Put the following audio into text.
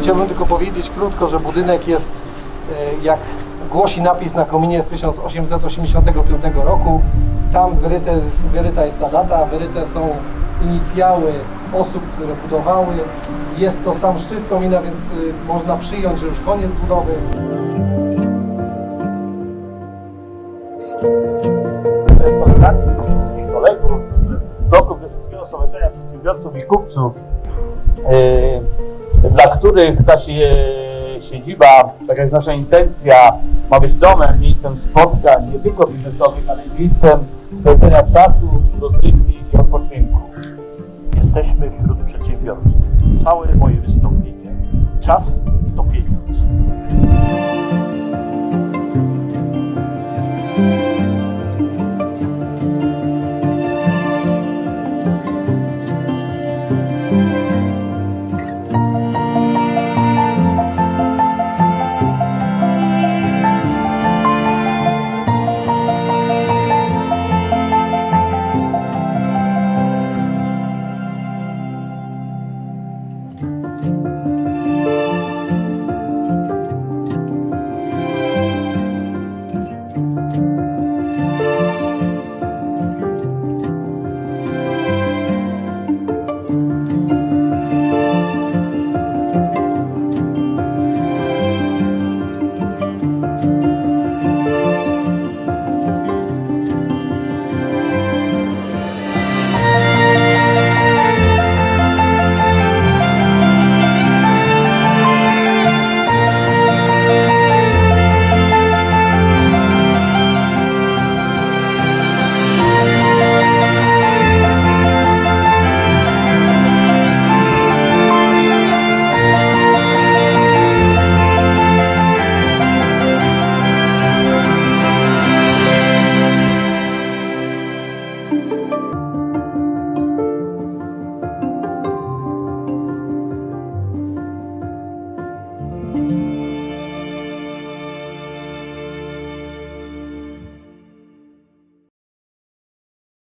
Chciałbym tylko powiedzieć krótko, że budynek jest, e, jak głosi napis na kominie z 1885 roku. Tam wyryte, wyryta jest ta data, wyryte są inicjały osób, które budowały. Jest to sam szczyt komina, więc y, można przyjąć, że już koniec budowy. Kupców, yy, dla których ta sie- siedziba, tak jak nasza intencja, ma być domem, miejscem spotkań, nie tylko biznesowych, ale miejscem spędzenia czasu, rozrywki i odpoczynku. Jesteśmy wśród przedsiębiorców. Całe moje wystąpienie. Czas.